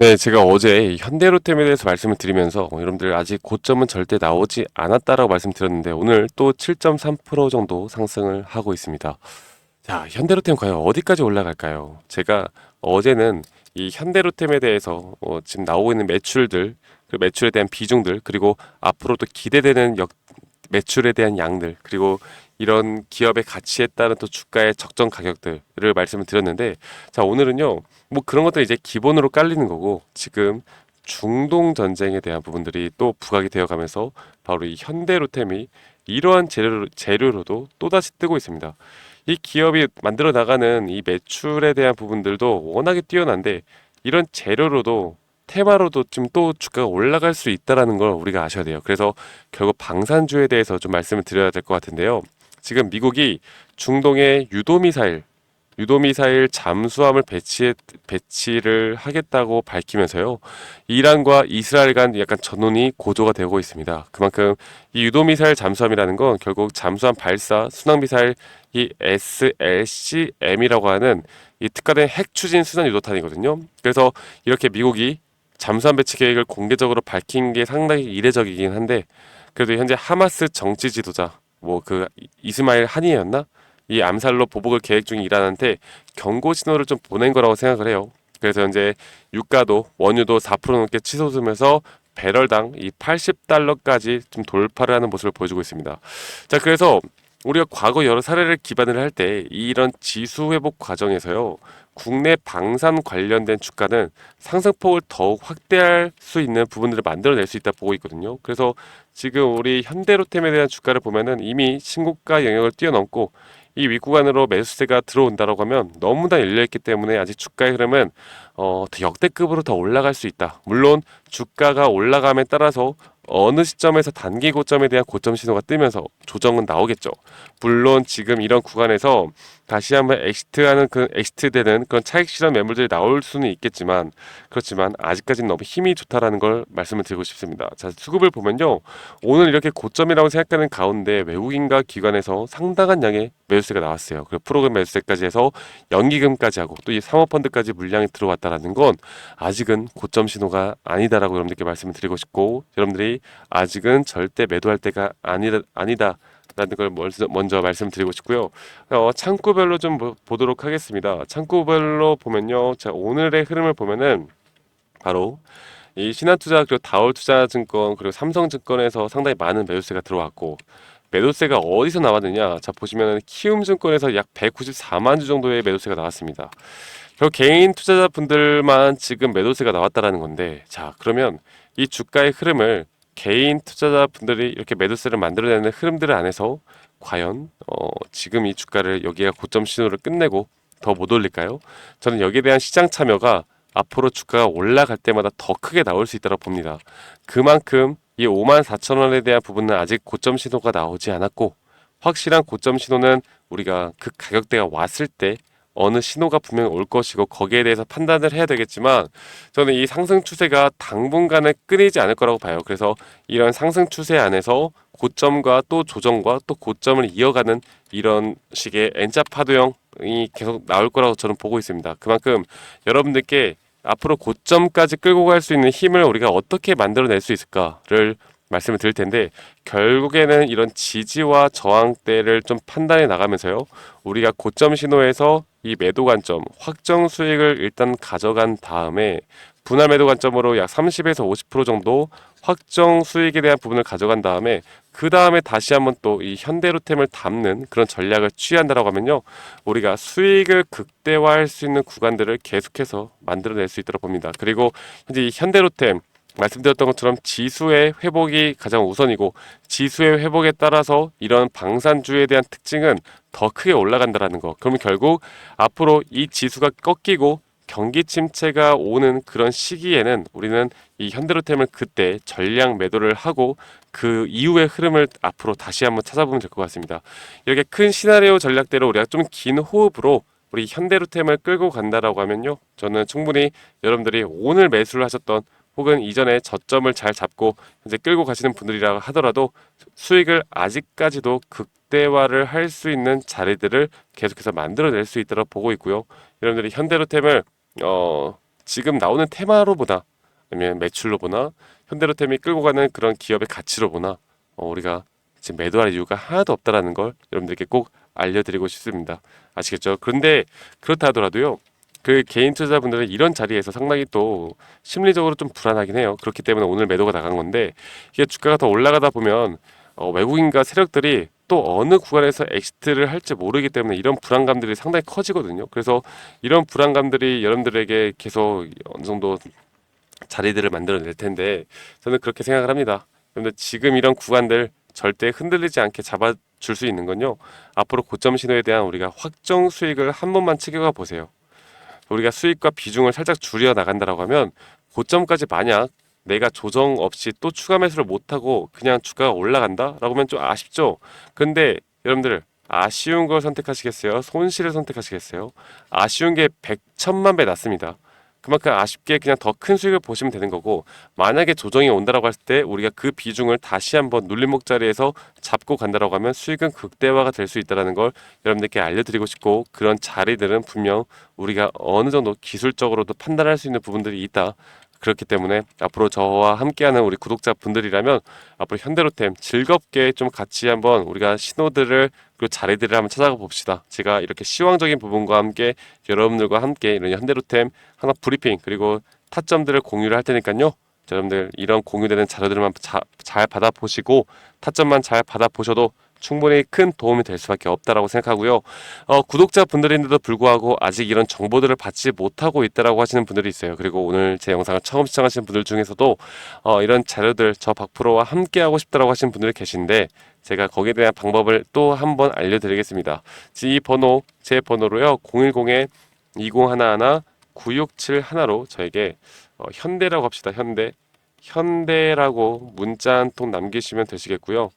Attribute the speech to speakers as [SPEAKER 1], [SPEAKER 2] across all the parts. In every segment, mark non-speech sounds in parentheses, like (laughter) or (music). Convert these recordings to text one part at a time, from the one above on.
[SPEAKER 1] 네, 제가 어제 현대로템에 대해서 말씀을 드리면서 어, 여러분들 아직 고점은 절대 나오지 않았다라고 말씀드렸는데 오늘 또 7.3% 정도 상승을 하고 있습니다. 자, 현대로템 과연 어디까지 올라갈까요? 제가 어제는 이 현대로템에 대해서 어, 지금 나오고 있는 매출들, 그 매출에 대한 비중들, 그리고 앞으로도 기대되는 역, 매출에 대한 양들, 그리고 이런 기업의 가치에 따른 또 주가의 적정 가격들을 말씀을 드렸는데, 자, 오늘은요, 뭐 그런 것들 이제 기본으로 깔리는 거고, 지금 중동 전쟁에 대한 부분들이 또 부각이 되어 가면서 바로 이 현대로템이 이러한 재료, 재료로도 또다시 뜨고 있습니다. 이 기업이 만들어 나가는 이 매출에 대한 부분들도 워낙에 뛰어난데 이런 재료로도 테마로도 좀또 주가가 올라갈 수 있다라는 걸 우리가 아셔야 돼요. 그래서 결국 방산주에 대해서 좀 말씀을 드려야 될 것 같은데요. 지금 미국이 중동에 유도미사일 유도미사일 잠수함을 배치 배치를 하겠다고 밝히면서요. 이란과 이스라엘 간 약간 전론이 고조가 되고 있습니다. 그만큼 이 유도미사일 잠수함이라는 건 결국 잠수함 발사 순항미사일 이 SLCM이라고 하는 이 특가된 핵 추진 수단 유도탄이거든요. 그래서 이렇게 미국이 잠수함 배치 계획을 공개적으로 밝힌 게 상당히 이례적이긴 한데 그래도 현재 하마스 정치 지도자 뭐 그 이스마일 하니였나 이 암살로 보복을 계획 중인 이란한테 경고 신호를 좀 보낸 거라고 생각을 해요. 그래서 현재 유가도 원유도 4% 넘게 치솟으면서 배럴당 이 80달러까지 좀 돌파를 하는 모습을 보여주고 있습니다. 자, 그래서 우리가 과거 여러 사례를 기반을 할 때 이런 지수 회복 과정에서요. 국내 방산 관련된 주가는 상승폭을 더욱 확대할 수 있는 부분들을 만들어낼 수 있다 보고 있거든요. 그래서 지금 우리 현대로템에 대한 주가를 보면은 이미 신고가 영역을 뛰어넘고 이 윗구간으로 매수세가 들어온다라고 하면 너무나 열려있기 때문에 아직 주가의 흐름은 어, 더 역대급으로 더 올라갈 수 있다. 물론 주가가 올라감에 따라서 어느 시점에서 단기 고점에 대한 고점 신호가 뜨면서 조정은 나오겠죠. 물론 지금 이런 구간에서 다시 한번 엑시트하는 그 엑시트되는 그런 차익 실현 매물들이 나올 수는 있겠지만 그렇지만 아직까지는 너무 힘이 좋다라는 걸 말씀을 드리고 싶습니다. 자 수급을 보면요 오늘 이렇게 고점이라고 생각하는 가운데 외국인과 기관에서 상당한 양의 매수세가 나왔어요. 그리고 프로그램 매수세까지 해서 연기금까지 하고 또이 사모펀드까지 물량이 들어왔다라는 건 아직은 고점 신호가 아니다라고 여러분들께 말씀을 드리고 싶고 여러분들이 아직은 절대 매도할 때가 아니다 아니다. 라는 걸 먼저, 말씀드리고 싶고요. 어, 창구별로 좀 보, 보도록 하겠습니다. 창구별로 보면요. 자, 오늘의 흐름을 보면은 바로 이 신한투자 그리고 다올투자증권 그리고 삼성증권에서 상당히 많은 매수세가 들어왔고 매도세가 어디서 나왔느냐? 자 보시면은 키움증권에서 약 194만 주 정도의 매도세가 나왔습니다. 결국 개인 투자자분들만 지금 매도세가 나왔다라는 건데, 자 그러면 이 주가의 흐름을 개인 투자자분들이 이렇게 매도세를 만들어내는 흐름들 안에서 과연 어, 지금 이 주가를 여기가 고점 신호를 끝내고 더 못 올릴까요? 저는 여기에 대한 시장 참여가 앞으로 주가가 올라갈 때마다 더 크게 나올 수 있다고 봅니다. 그만큼 이 5만 4천 원에 대한 부분은 아직 고점 신호가 나오지 않았고 확실한 고점 신호는 우리가 그 가격대가 왔을 때 어느 신호가 분명히 올 것이고 거기에 대해서 판단을 해야 되겠지만 저는 이 상승 추세가 당분간은 끊이지 않을 거라고 봐요. 그래서 이런 상승 추세 안에서 고점과 또 조정과 또 고점을 이어가는 이런 식의 N자 파도형이 계속 나올 거라고 저는 보고 있습니다. 그만큼 여러분들께 앞으로 고점까지 끌고 갈 수 있는 힘을 우리가 어떻게 만들어낼 수 있을까를 말씀을 드릴 텐데 결국에는 이런 지지와 저항대를 좀 판단해 나가면서요. 우리가 고점 신호에서 이 매도 관점, 확정 수익을 일단 가져간 다음에 분할 매도 관점으로 약 30에서 50% 정도 확정 수익에 대한 부분을 가져간 다음에 그 다음에 다시 한번 또 이 현대로템을 담는 그런 전략을 취한다라고 하면요. 우리가 수익을 극대화할 수 있는 구간들을 계속해서 만들어낼 수 있도록 봅니다. 그리고 현재 이 현대로템 말씀드렸던 것처럼 지수의 회복이 가장 우선이고 지수의 회복에 따라서 이런 방산주에 대한 특징은 더 크게 올라간다라는 거. 그러면 결국 앞으로 이 지수가 꺾이고 경기 침체가 오는 그런 시기에는 우리는 이 현대로템을 그때 전량 매도를 하고 그 이후의 흐름을 앞으로 다시 한번 찾아보면 될 것 같습니다. 이렇게 큰 시나리오 전략대로 우리가 좀 긴 호흡으로 우리 현대로템을 끌고 간다라고 하면요. 저는 충분히 여러분들이 오늘 매수를 하셨던 혹은 이전에 저점을 잘 잡고 현재 끌고 가시는 분들이라 하더라도 수익을 아직까지도 극대화를 할 수 있는 자리들을 계속해서 만들어낼 수 있도록 보고 있고요. 여러분들이 현대로템을 어 지금 나오는 테마로 보나 아니면 매출로 보나 현대로템이 끌고 가는 그런 기업의 가치로 보나 어, 우리가 지금 매도할 이유가 하나도 없다라는 걸 여러분들께 꼭 알려드리고 싶습니다. 아시겠죠? 그런데 그렇다 하더라도요. 그 개인 투자자분들은 이런 자리에서 상당히 또 심리적으로 좀 불안하긴 해요. 그렇기 때문에 오늘 매도가 나간 건데 이게 주가가 더 올라가다 보면 어, 외국인과 세력들이 또 어느 구간에서 엑시트를 할지 모르기 때문에 이런 불안감들이 상당히 커지거든요. 그래서 이런 불안감들이 여러분들에게 계속 어느 정도 자리들을 만들어낼 텐데 저는 그렇게 생각을 합니다. 그런데 지금 이런 구간들 절대 흔들리지 않게 잡아줄 수 있는 건요. 앞으로 고점 신호에 대한 우리가 확정 수익을 한 번만 챙겨가 보세요. 우리가 수익과 비중을 살짝 줄여 나간다라고 하면 고점까지 만약 내가 조정 없이 또 추가 매수를 못하고 그냥 주가가 올라간다라고 하면 좀 아쉽죠. 근데 여러분들 아쉬운 걸 선택하시겠어요? 손실을 선택하시겠어요? 아쉬운 게 백천만 배 낫습니다. 그만큼 아쉽게 그냥 더 큰 수익을 보시면 되는 거고 만약에 조정이 온다라고 했을 때 우리가 그 비중을 다시 한번 눌림목 자리에서 잡고 간다라고 하면 수익은 극대화가 될 수 있다라는 걸 여러분들께 알려드리고 싶고 그런 자리들은 분명 우리가 어느 정도 기술적으로도 판단할 수 있는 부분들이 있다. 그렇기 때문에 앞으로 저와 함께하는 우리 구독자분들이라면 앞으로 현대로템 즐겁게 좀 같이 한번 우리가 신호들을 그리고 자리들을 한번 찾아가 봅시다. 제가 이렇게 시황적인 부분과 함께 여러분들과 함께 이런 현대로템 하나 브리핑 그리고 타점들을 공유를 할 테니까요. 자, 여러분들 이런 공유되는 자료들만 자, 잘 받아보시고 타점만 잘 받아보셔도 충분히 큰 도움이 될 수밖에 없다라고 생각하고요. 어, 구독자 분들인데도 불구하고 아직 이런 정보들을 받지 못하고 있다라고 하시는 분들이 있어요. 그리고 오늘 제 영상을 처음 시청하시는 분들 중에서도 어, 이런 자료들 저 박프로와 함께 하고 싶다라고 하시는 분들이 계신데 제가 거기에 대한 방법을 또 한번 알려드리겠습니다. 이 번호 제 번호로요 010에 2011 9671로 저에게 어, 현대라고 합시다. 현대 현대라고 문자 한 통 남기시면 되시겠고요.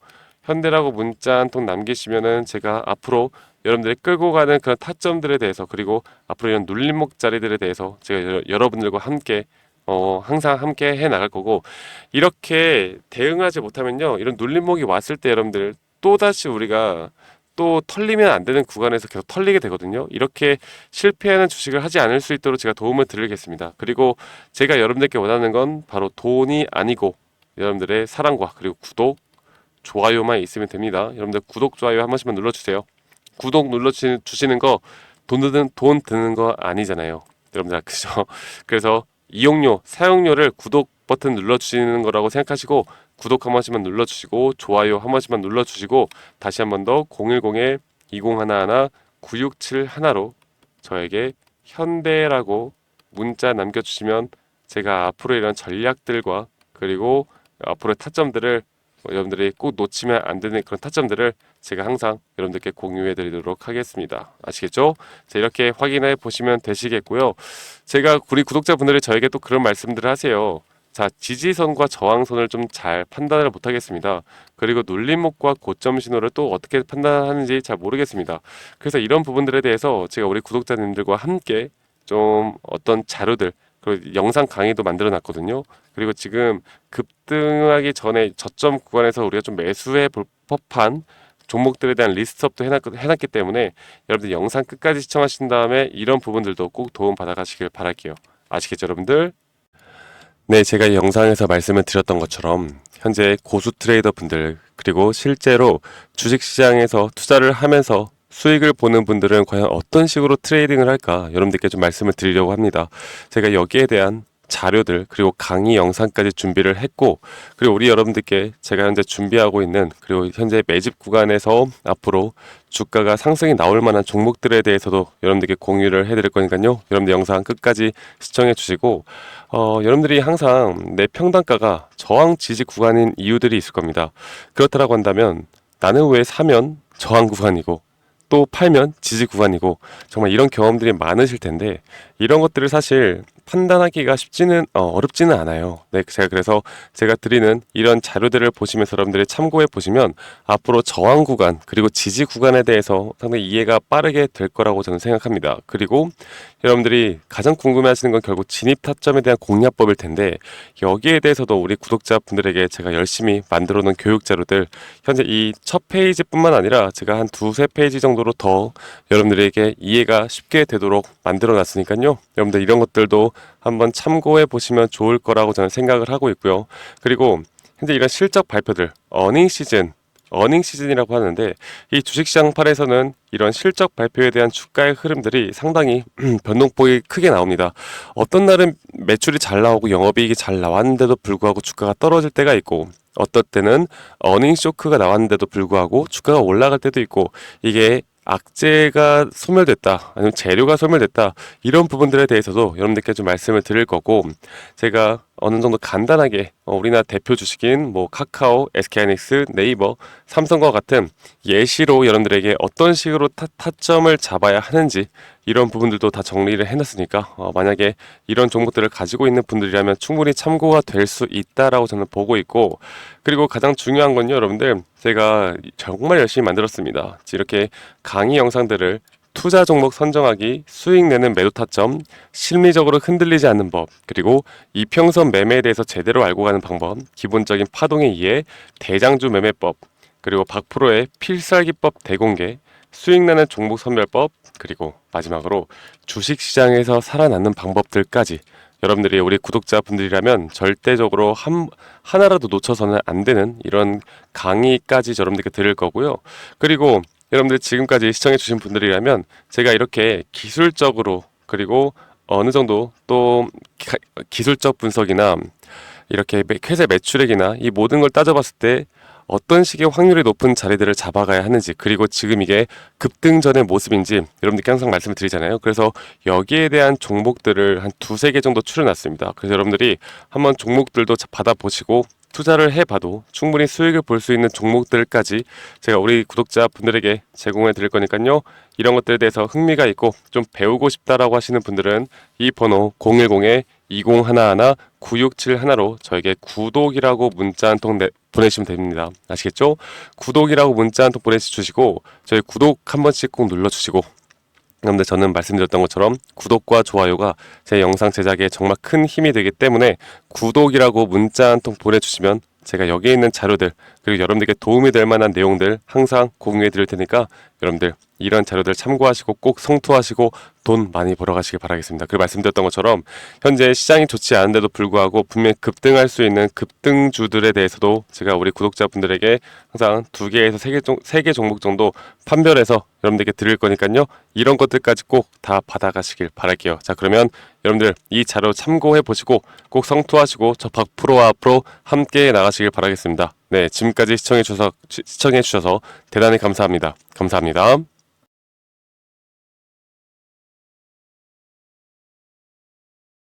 [SPEAKER 1] 현대라고 문자 한 통 남기시면은 제가 앞으로 여러분들이 끌고 가는 그런 타점들에 대해서 그리고 앞으로 이런 눌림목 자리들에 대해서 제가 여- 여러분들과 함께 어 항상 함께 해 나갈 거고 이렇게 대응하지 못하면요 이런 눌림목이 왔을 때 여러분들 또 다시 우리가 또 털리면 안 되는 구간에서 계속 털리게 되거든요. 이렇게 실패하는 주식을 하지 않을 수 있도록 제가 도움을 드리겠습니다. 그리고 제가 여러분들께 원하는 건 바로 돈이 아니고 여러분들의 사랑과 그리고 구독, 좋아요만 있으면 됩니다. 여러분들 구독, 좋아요 한 번씩만 눌러주세요. 구독 눌러주시는 거 돈 드는 돈 드는 거 아니잖아요. 여러분들 그죠? (laughs) 그래서 이용료, 사용료를 구독 버튼 눌러주시는 거라고 생각하시고 구독 한 번씩만 눌러주시고 좋아요 한 번씩만 눌러주시고 다시 한 번 더 010에 2011 9671로 저에게 현대라고 문자 남겨주시면 제가 앞으로 이런 전략들과 그리고 앞으로의 타점들을 여러분들이 꼭 놓치면 안 되는 그런 타점들을 제가 항상 여러분들께 공유해 드리도록 하겠습니다. 아시겠죠? 자, 이렇게 확인해 보시면 되시겠고요. 제가 우리 구독자분들이 저에게 또 그런 말씀들을 하세요. 자, 지지선과 저항선을 좀 잘 판단을 못 하겠습니다. 그리고 눌림목과 고점 신호를 또 어떻게 판단하는지 잘 모르겠습니다. 그래서 이런 부분들에 대해서 제가 우리 구독자님들과 함께 좀 어떤 자료들 그리고 영상 강의도 만들어 놨거든요. 그리고 지금 급등하기 전에 저점 구간에서 우리가 좀 매수해 볼 법한 종목들에 대한 리스트업도 해놨, 해놨기 때문에 여러분들 영상 끝까지 시청하신 다음에 이런 부분들도 꼭 도움 받아가시길 바랄게요. 아시겠죠, 여러분들? 네, 제가 이 영상에서 말씀을 드렸던 것처럼 현재 고수 트레이더 분들 그리고 실제로 주식 시장에서 투자를 하면서 수익을 보는 분들은 과연 어떤 식으로 트레이딩을 할까 여러분들께 좀 말씀을 드리려고 합니다. 제가 여기에 대한 자료들 그리고 강의 영상까지 준비를 했고 그리고 우리 여러분들께 제가 현재 준비하고 있는 그리고 현재 매집 구간에서 앞으로 주가가 상승이 나올 만한 종목들에 대해서도 여러분들께 공유를 해드릴 거니까요. 여러분들 영상 끝까지 시청해 주시고 어, 여러분들이 항상 내 평단가가 저항 지지 구간인 이유들이 있을 겁니다. 그렇다라고 한다면 나는 왜 사면 저항 구간이고 또 팔면 지지 구간이고 정말 이런 경험들이 많으실 텐데 이런 것들을 사실 판단하기가 쉽지는 어, 어렵지는 않아요. 네, 제가 그래서 제가 드리는 이런 자료들을 보시면서 여러분들이 참고해 보시면 앞으로 저항 구간 그리고 지지 구간에 대해서 상당히 이해가 빠르게 될 거라고 저는 생각합니다. 그리고 여러분들이 가장 궁금해하시는 건 결국 진입 타점에 대한 공략법일 텐데 여기에 대해서도 우리 구독자분들에게 제가 열심히 만들어 놓은 교육 자료들 현재 이 첫 페이지뿐만 아니라 제가 한 두세 페이지 정도 정도로 더 여러분들에게 이해가 쉽게 되도록 만들어 놨으니까요. 여러분들 이런 것들도 한번 참고해 보시면 좋을 거라고 저는 생각을 하고 있고요. 그리고 현재 이런 실적 발표들, 어닝 시즌, 어닝 시즌이라고 하는데 이 주식시장판에서는 이런 실적 발표에 대한 주가의 흐름들이 상당히 변동폭이 크게 나옵니다. 어떤 날은 매출이 잘 나오고 영업이익이 잘 나왔는데도 불구하고 주가가 떨어질 때가 있고 어떨 때는 어닝 쇼크가 나왔는데도 불구하고 주가가 올라갈 때도 있고 이게 악재가 소멸됐다 아니면 재료가 소멸됐다 이런 부분들에 대해서도 여러분들께 좀 말씀을 드릴 거고 제가 어느 정도 간단하게 어, 우리나라 대표 주식인 뭐 카카오, SK하이닉스, 네이버, 삼성과 같은 예시로 여러분들에게 어떤 식으로 타, 타점을 잡아야 하는지 이런 부분들도 다 정리를 해놨으니까 어, 만약에 이런 종목들을 가지고 있는 분들이라면 충분히 참고가 될 수 있다라고 저는 보고 있고 그리고 가장 중요한 건요 여러분들. 제가 정말 열심히 만들었습니다. 이렇게 강의 영상들을 투자 종목 선정하기, 수익 내는 매도 타점, 심리적으로 흔들리지 않는 법, 그리고 이평선 매매에 대해서 제대로 알고 가는 방법, 기본적인 파동의 이해, 대장주 매매법, 그리고 박프로의 필살기법 대공개, 수익 내는 종목 선별법, 그리고 마지막으로 주식 시장에서 살아남는 방법들까지 여러분들이 우리 구독자분들이라면 절대적으로 한, 하나라도 놓쳐서는 안 되는 이런 강의까지 여러분들께 드릴 거고요. 그리고 여러분들 지금까지 시청해주신 분들이라면 제가 이렇게 기술적으로 그리고 어느 정도 또 가- 기술적 분석이나 이렇게 매- 회사 매출액이나 이 모든 걸 따져봤을 때 어떤 식의 확률이 높은 자리들을 잡아가야 하는지 그리고 지금 이게 급등 전의 모습인지 여러분들께 항상 말씀을 드리잖아요. 그래서 여기에 대한 종목들을 한 두세 개 정도 추려놨습니다. 그래서 여러분들이 한번 종목들도 자- 받아보시고 투자를 해봐도 충분히 수익을 볼 수 있는 종목들까지 제가 우리 구독자분들에게 제공해 드릴 거니까요. 이런 것들에 대해서 흥미가 있고 좀 배우고 싶다라고 하시는 분들은 이 번호 010-2011-9671로 저에게 구독이라고 문자 한 통 보내시면 됩니다. 아시겠죠? 구독이라고 문자 한 통 보내주시고 저희 구독 한 번씩 꼭 눌러주시고 그런데 저는 말씀드렸던 것처럼 구독과 좋아요가 제 영상 제작에 정말 큰 힘이 되기 때문에 구독이라고 문자 한 통 보내주시면 제가 여기에 있는 자료들 그리고 여러분들께 도움이 될 만한 내용들 항상 공유해 드릴 테니까 여러분들 이런 자료들 참고하시고 꼭 성투하시고 돈 많이 벌어 가시길 바라겠습니다. 그 말씀드렸던 것처럼 현재 시장이 좋지 않은데도 불구하고 분명히 급등할 수 있는 급등주들에 대해서도 제가 우리 구독자분들에게 항상 두 개에서 세개세개 종목 정도 판별해서 여러분들께 드릴 거니까요. 이런 것들까지 꼭 다 받아가시길 바랄게요. 자 그러면 여러분들 이 자료 참고해 보시고 꼭 성투하시고 저 박프로와 앞으로 함께 나가시길 바라겠습니다. 네 지금까지 시청해 주셔서 시청해 주셔서 대단히 감사합니다. 감사합니다.